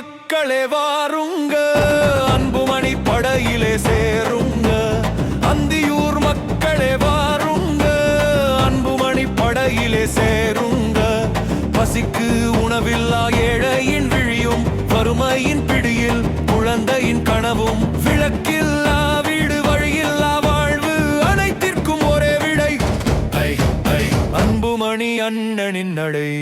மக்களே வாருங்க. அன்புமணி படையிலே சேருங்க. அந்தியூர் மக்களே வாருங்க. அன்புமணி படையிலே சேருங்க. பசிக்கு உணவில்லா ஏழையின் விழியும் வறுமையின் பிடியில் குழந்தையின் கனவும். விளக்கில்லா வீடு வழியில்லா வாழ்வு அனைத்திற்கும் ஒரே விடை. அன்புமணி அண்ணனின் நடை.